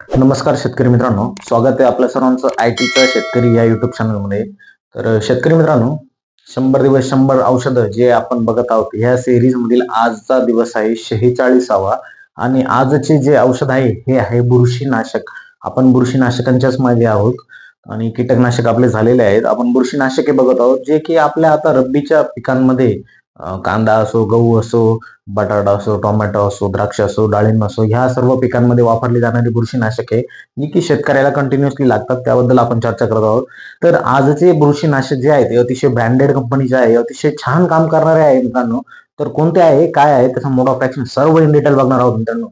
नमस्कार शेतकरी मित्रांनो. स्वागत आहे आपल्या सर्वांचं आय टीच्या शेतकरी या युट्यूब चॅनलमध्ये तर शेतकरी मित्रांनो शंभर दिवस शंभर औषधं जे आपण बघत आहोत ह्या सिरीज मधील आजचा दिवस आहे शेहेचाळीसावा. आणि आजचे जे औषध आहे हे आहे बुरशीनाशक. आपण बुरशीनाशकांच्याच मागे आहोत. आणि कीटकनाशक आपले झालेले आहेत. आपण बुरशीनाशके बघत आहोत जे की आपल्या आता रब्बीच्या पिकांमध्ये कांदा असो गहू असो बटाटा असो टोमॅटो असो द्राक्ष असो डाळिंब असो ह्या सर्व पिकांमध्ये वापरली जाणारी बुरशीनाशके जी की शेतकऱ्याला कंटिन्युअसली लागतात त्याबद्दल आपण चर्चा करत आहोत. तर आजचे बुरशीनाशक जे आहे ते अतिशय ब्रँडेड कंपनीचे आहे अतिशय छान काम करणारे आहे मित्रांनो. तर कोणते आहे काय आहे त्याचा मोड ऑफ ऍक्शन सर्व इन डिटेल बघणार आहोत मित्रांनो.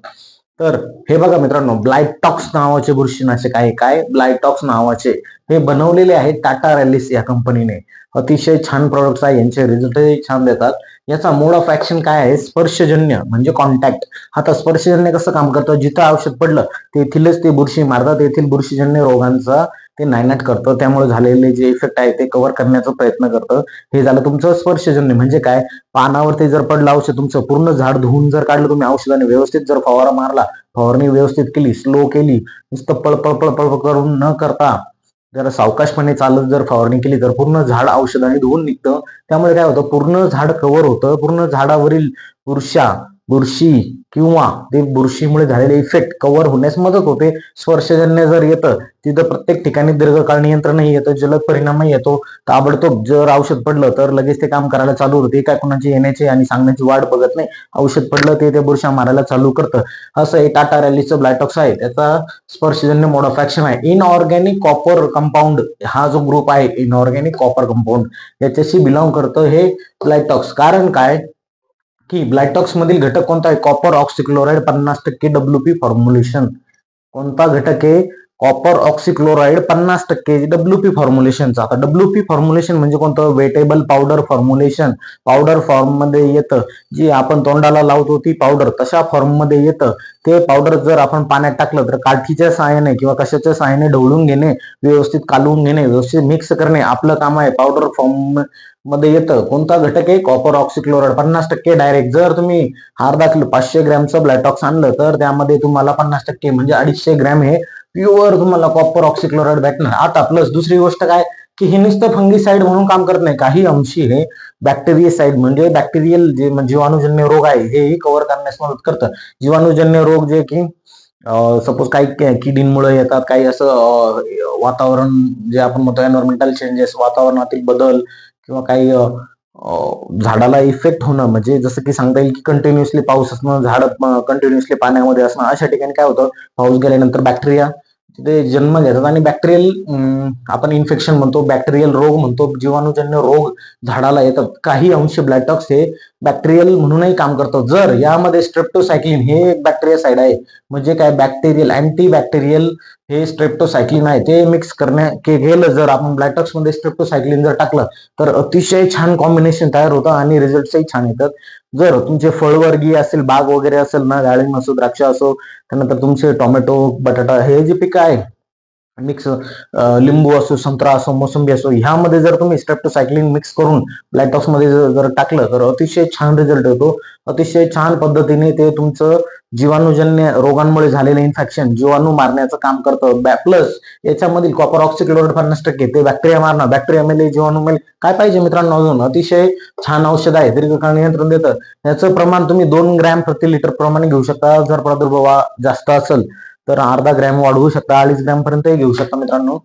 तर हे बघा मित्रांनो ब्लायटॉक्स नावाचे बुरशीनाशक आहे. काय? ब्लायटॉक्स नावाचे. हे बनवलेले आहे टाटा रॅलिस या कंपनीने अतिशय छान प्रोडक्ट्स आहे. यांचे रिझल्टही छान देतात. याचा मोड ऑफ ऍक्शन काय आहे? स्पर्शजन्य म्हणजे कॉन्टॅक्ट आता स्पर्शजन्य कसं काम करतं? जिथं औषध पडलं तेथीलच ते बुरशी मारतात. तेथील बुरशीजन्य रोगांचा ते नायनाट करतं. त्यामुळे झालेले जे इफेक्ट आहे ते कव्हर करण्याचा प्रयत्न करतं. हे झालं तुमचं स्पर्शजन्य म्हणजे काय? पानावरती जर पडलं औषध तुमचं पूर्ण झाड धुवून जर काढलं तुम्ही औषधाने व्यवस्थित जर फवारा मारला फवारणी व्यवस्थित केली स्लो केली नुसतं पळपळ पळपळ करून न करता जर सावकाशपणे चालत जर फवारणी केली तर पूर्ण झाड औषधाने धुवून निघतं. त्यामुळे काय होतं? पूर्ण झाड कव्हर होतं. पूर्ण झाडावरील बुरशा बुरशी किंवा ते बुरशीमुळे झालेले इफेक्ट कव्हर होण्यास मदत होते. स्पर्शजन्य जर येतं तिथं प्रत्येक ठिकाणी दीर्घकाळ नियंत्रणही येतं जलद परिणामही येतो. ताबडतोब जर औषध पडलं तर लगेच ते काम करायला चालू होते. काय कोणाची येण्याची आणि सांगण्याची वाट बघत नाही. औषध पडलं ते ते बुरशा मारायला चालू करतं. असं हे टाटा रॅलीचं ब्लॅटॉक्स आहे. त्याचा स्पर्शजन्य मोड ऑफ ऍक्शन आहे. इनऑर्गॅनिक कॉपर कंपाऊंड हा जो ग्रुप आहे इनऑर्गॅनिक कॉपर कंपाऊंड याच्याशी बिलॉंग करतं हे ब्लॅटॉक्स. कारण काय? की ब्लॅटॉक्स मधील घटक कोणता आहे? कॉपर ऑक्सिक्लोराईड पन्नास टक्के डब्ल्यू पी फॉर्म्युलेशन कोणता घटक आहे? कॉपर ऑक्सिक्लोराईड पन्नास टक्के डब्ल्यू पी फॉर्म्युलेशनचा आता डब्ल्यूपी फॉर्म्युलेशन म्हणजे कोणतं? वेटेबल पावडर फॉर्म्युलेशन पावडर फॉर्ममध्ये येतं. जी आपण तोंडाला लावतो ती पावडर तशा फॉर्ममध्ये येतं. ते पावडर जर आपण पाण्यात टाकलं तर काठीच्या सहाय्याने किंवा कशाच्या सहाय्याने ढवळून घेणे व्यवस्थित कालवून घेणे व्यवस्थित मिक्स करणे आपलं काम आहे पावडर फॉर्ममध्ये येतं. कोणता घटक आहे? कॉपर ऑक्सिक्लोराईड पन्नास टक्के डायरेक्ट जर तुम्ही अर्धा किलो पाचशे ग्रॅमचं ब्लॅटॉक्स आणलं तर त्यामध्ये तुम्हाला पन्नास टक्के म्हणजे अडीचशे ग्रॅम हे प्युअर तुम्हाला कॉपर ऑक्सिक्लोराइड भेटणार. आता प्लस दुसरी गोष्ट काय, की हे नुसतं फंगीसाईड म्हणून काम करत नाही. काही अंशी हे बॅक्टेरियासाईड म्हणजे बॅक्टेरियल जे जीवाणूजन्य रोग आहे, हेही कव्हर करण्यास मदत करतं. जीवाणूजन्य रोग जे की सपोज़ काही कि- किडींमुळे येतात, काही असं वातावरण जे आपण म्हणतो एन्व्हायरमेंटल चेंजेस वातावरणातील बदल किंवा काही झाडाला इफ़ेक्ट होणं, म्हणजे जसं की सांगता येईल की कंटिन्युअसली पाऊस असणं, झाड कंटिन्युअसली पाण्यामध्ये असणं, अशा ठिकाणी काय होतं? पाऊस गेल्यानंतर बॅक्टेरिया तिथे जन्म घेतात आणि बॅक्टेरियल आपण इन्फेक्शन म्हणतो बॅक्टेरियल रोग म्हणतो जीवाणूजन्य रोग झाडाला येतात. काही अंश ब्लॅटॉक्स हे बॅक्टेरियल म्हणूनही काम करतात. जर यामध्ये स्ट्रेप्टोसायक्लिन हे एक बॅक्टेरिया साईड आहे म्हणजे काय? बॅक्टेरियल अँटी बॅक्टेरियल हे स्ट्रेप्टोसायक्लिन आहे ते मिक्स करण्या के- गेलं जर आपण ब्लॅटॉक्समध्ये स्ट्रेप्टोसायक्लिन जर टाकलं तर अतिशय छान कॉम्बिनेशन तयार होतं आणि रिझल्टही छान येतात जर तुमचे फळवर्गीय असेल बाग वगैरे असेल ना डाळिंब असो द्राक्ष असो त्यानंतर तुमचे टोमॅटो बटाटा हे जे पिकं आहे मिक्स लिंबू असो संत्रा असो मोसंबी असो ह्यामध्ये जर तुम्ही स्ट्रेप्टोसायक्लिन मिक्स करून ब्लॅटॉक्समध्ये जर टाकलं तर अतिशय छान रिझल्ट येतो. अतिशय छान पद्धतीने ते तुमचं जीवाणूजन्य रोगांमुळे झालेलं इन्फेक्शन जीवाणू मारण्याचं काम करतं. प्लस याच्यामधील कॉपर ऑक्सिक्लोराइड पन्नास टक्के ते बॅक्टेरिया मारणं बॅक्टेरिया मेले जीवाणू मेले काय पाहिजे मित्रांनो अजून? अतिशय छान औषध आहे. दीर्घकाळ नियंत्रण देतं. याचं प्रमाण तुम्ही दोन ग्रॅम प्रति लिटर प्रमाणे घेऊ शकता. जर प्रादुर्भाव जास्त असेल तर अर्धा ग्रॅम वाढवू शकता. अडीच ग्रॅम पर्यंतही घेऊ शकता मित्रांनो.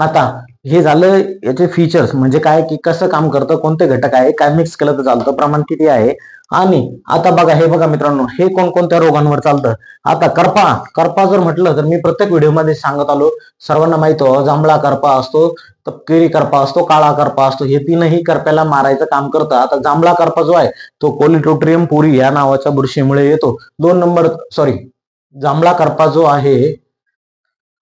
आता हे झालं याचे फीचर्स म्हणजे काय की कसं काम करतं कोणते घटक आहे काय मिक्स केलं तर चालतं प्रमाण किती आहे? आणि आता बघा हे बघा मित्रांनो हे कोणकोणत्या रोगांवर चालतं? आता करपा करपा जर म्हटलं तर मी प्रत्येक व्हिडिओमध्ये सांगत आलो. सर्वांना माहीत जांभळा करपा असतो तपकिरी करपा असतो काळा करपा असतो. हे तीनही करप्याला मारायचं काम करतं. आता जांभळा करपा जो आहे तो कोलिटोट्रियम पुरी या नावाच्या बुरशीमुळे येतो. दोन नंबर सॉरी जांभळा करपा जो आहे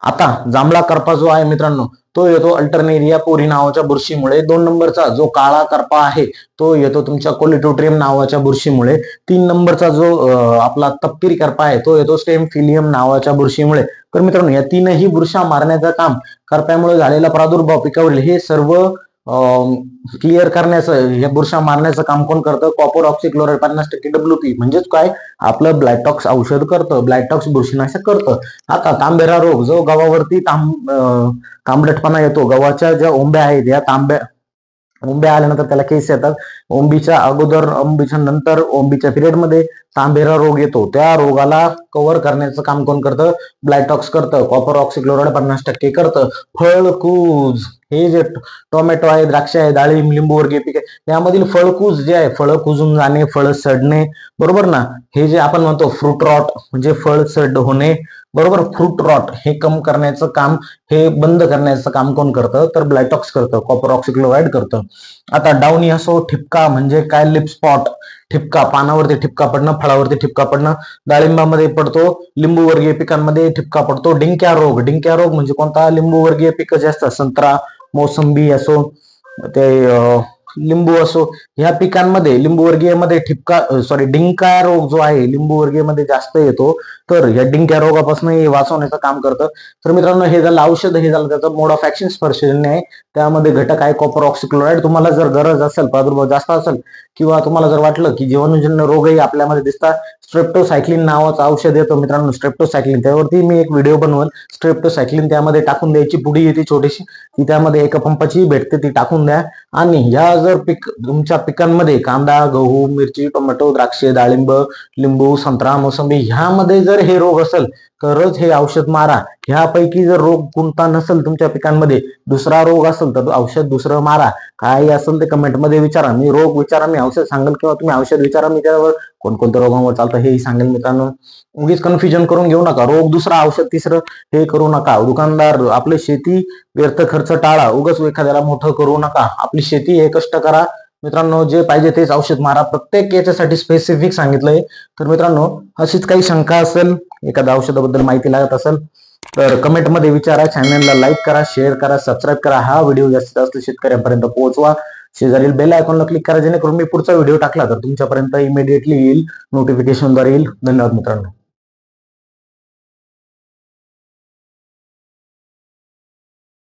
आता जांभळा करपा जो आहे मित्रांनो तो येतो अल्टरनेरिया पोरी नावाच्या बुरशीमुळे. दोन नंबरचा जो काळा करपा आहे तो येतो तुमच्या कोलिटोट्रियम नावाच्या बुरशीमुळे. तीन नंबरचा जो आपला तपकिरी करपा आहे तो येतो स्टेम फिलियम नावाच्या बुरशीमुळे. तर मित्रांनो या तीनही बुरशा मारण्याचं काम करप्यामुळे झालेला प्रादुर्भाव पिकावरील हे सर्व क्लिअर करण्याचं हे बुरशा मारण्याचं काम कोण करतं? कॉपर ऑक्सिक्लोराईड पन्नास टक्के डब्ल्यूपी म्हणजेच काय? आपलं ब्लॅटॉक्स औषध करतं ब्लॅटॉक्स बुरशीनाशक करतं. आता तांबेरा रोग जो गव्हावरती तांब तांबडटपणा येतो गव्हाच्या ज्या ओंब्या आहेत या तांब्या ओंब्या आल्यानंतर त्याला केस येतात. ओंबीच्या अगोदर ओंबीच्या नंतर ओंबीच्या पिरियडमध्ये तांबेरा रोग येतो. त्या रोगाला कव्हर करण्याचं काम कोण करतं? ब्लॅटॉक्स करतं. कॉपर ऑक्सिक्लोराईड पन्नास टक्के करतं. फळकूज हे जे टोमॅटो आहे द्राक्ष आहे डाळिंब लिंबू वर्गीय पिके यामधील फळकूज जे आहे फळं कुजून जाणे फळं सडणे बरोबर ना? हे जे आपण म्हणतो फ्रूट रॉट म्हणजे फळ सड होणे बरोबर? फ्रूट रॉट हे कम करण्याचं काम हे बंद करण्याचं काम कोण करतं? तर ब्लॅटॉक्स करतं कॉपर ऑक्सिक्लोराईड करतं. आता डाऊनी असो ठिपका म्हणजे काय? लिप स्पॉट ठिपका पानावरती ठिपका पडणं फळावरती ठिपका पडणं. डाळिंबामध्ये पडतो लिंबू वर्गीय पिकांमध्ये ठिपका पडतो. डिंक्या रोग डिंक्या रोग म्हणजे कोणता? लिंबू वर्गीय पिकं जे असतात संत्रा मोसंबी असो ते लिंबू असो ह्या पिकांमध्ये लिंबू वर्गीयमध्ये ठिपका सॉरी डिंका रोग जो आहे लिंबू वर्गीयमध्ये जास्त येतो. तर या डिंक्या रोगापासून हे वाचवण्याचं काम करतं. तर मित्रांनो हे झालं औषध हे झालं त्याचं मोड ऑफ ऍक्शन स्पर्शजन्य आहे. त्यामध्ये घटक आहे कॉपर ऑक्सिक्लोराईड तुम्हाला जर गरज असेल प्रादुर्भाव जास्त असेल किंवा तुम्हाला जर वाटलं की जीवाणूजन्य रोगही आपल्यामध्ये दिसतात स्ट्रेप्टोसायक्लिन नावाचं औषध येतं मित्रांनो स्ट्रेप्टोसायक्लिन त्यावरती मी एक व्हिडिओ बनवल. स्ट्रेप्टोसायक्लिन त्यामध्ये टाकून द्यायची पुढी येते छोटीशी. ती त्यामध्ये एका पंपाची भेटते ती टाकून द्या. आणि ह्या जर पीक तुमच्या पिकांमध्ये कांदा गहू मिरची टोमॅटो द्राक्षे डाळिंब लिंबू संत्रा मोसंबी ह्यामध्ये जर हे रोग असेल तरच हे औषध मारा. ह्यापैकी जर रोग कोणता नसेल तुमच्या पिकांमध्ये दुसरा रोग असेल तर औषध दुसरं मारा. काही असेल ते कमेंटमध्ये विचारा. मी रोग विचारा मी औषध सांगेल किंवा तुम्ही औषध विचारा मी त्यावर कोणकोणत्या रोगांवर चालतं हेही सांगेल मित्रांनो. उगीच कन्फ्युजन करून घेऊ नका. रोग दुसरा औषध तिसरं हे करू नका. दुकानदार आपली शेती व्यर्थ खर्च टाळा. उगाच एखाद्याला मोठं करू नका. आपली शेती हे कष्ट करा. मित्रांनो जे पाहिजे तेच औषध मारा. प्रत्येक याच्यासाठी स्पेसिफिक सांगितलंय. तर मित्रांनो अशीच काही शंका असेल एखाद्या औषधाबद्दल माहिती लागत असेल तर कमेंटमध्ये विचारा चॅनलला लाईक करा शेअर करा सबस्क्राईब करा. हा व्हिडिओ जास्तीत जास्त शेतकऱ्यांपर्यंत पोहोचवा. शेजारील बेल आयकॉनला क्लिक करा जेणेकरून मी पुढचा व्हिडिओ टाकला तर तुमच्यापर्यंत इमिडिएटली येईल नोटिफिकेशनद्वारे येईल. धन्यवाद मित्रांनो.